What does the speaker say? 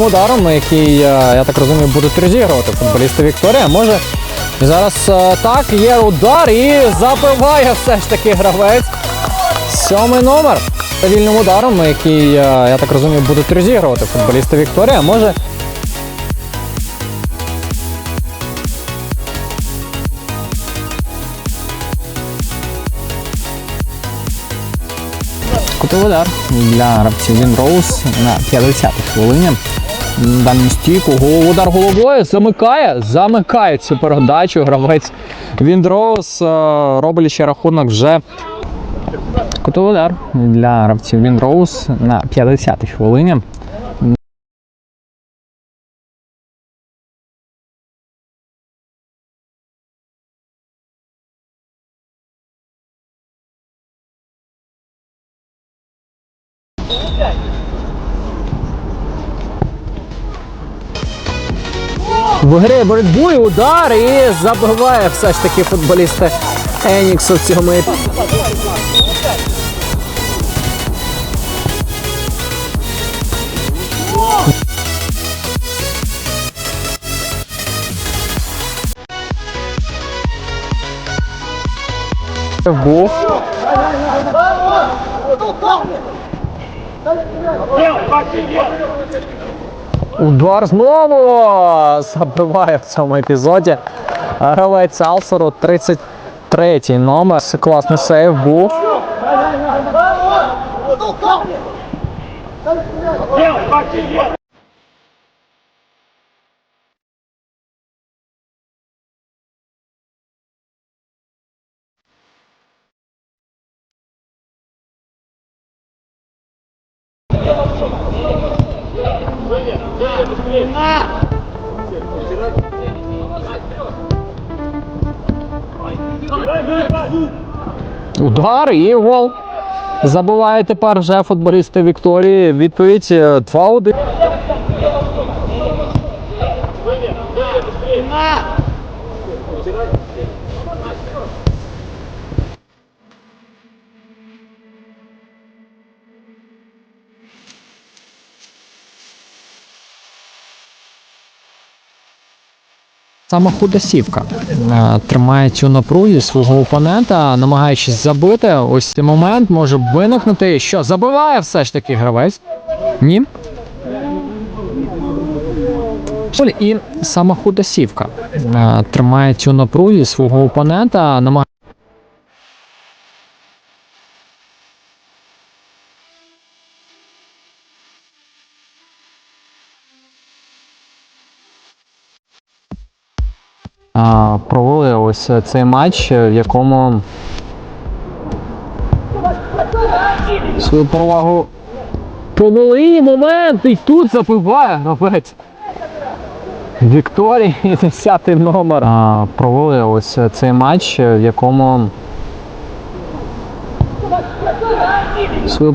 ударом, який, е, я так розумію, будуть розігрувати футболісти Вікторія. Може зараз е, так, є удар і забиває все ж таки гравець. Сьомий номер. Вільним ударом, який, е, я так розумію, будуть розігрувати футболісти Вікторія. Може Кутовий удар для гравців Він Роуз на 50-й хвилині. Дальню стійку, удар головою замикає, замикає цю передачу. Гравець Віндроуз робить ще рахунок вже кутовий удар для гравців Віндроуз на 50-й хвилині. Виграє боротьбу і удар і забиває все ж таки футболісти Еніксу в цьому епізоді. Був. Удар знову забиває в цьому епізоді. Гравець Алсору 33 номер. Класний сейв був. Удар і гол. Забуває тепер вже футболісти Вікторії. Відповідь е, 2-1. Саме худосівка е, тримає цю напрузі свого опонента, намагаючись забити. Ось цей момент може виникнути. Що забиває все ж таки гравець? Ні. І саме худосівка е, тримає цю напрузі свого опонента, намагаючись. Провели ось цей матч, в якому свою перевагу провели момент і тут забиває гравець. Вікторії 10 номер. А, провели ось цей матч, в якому свою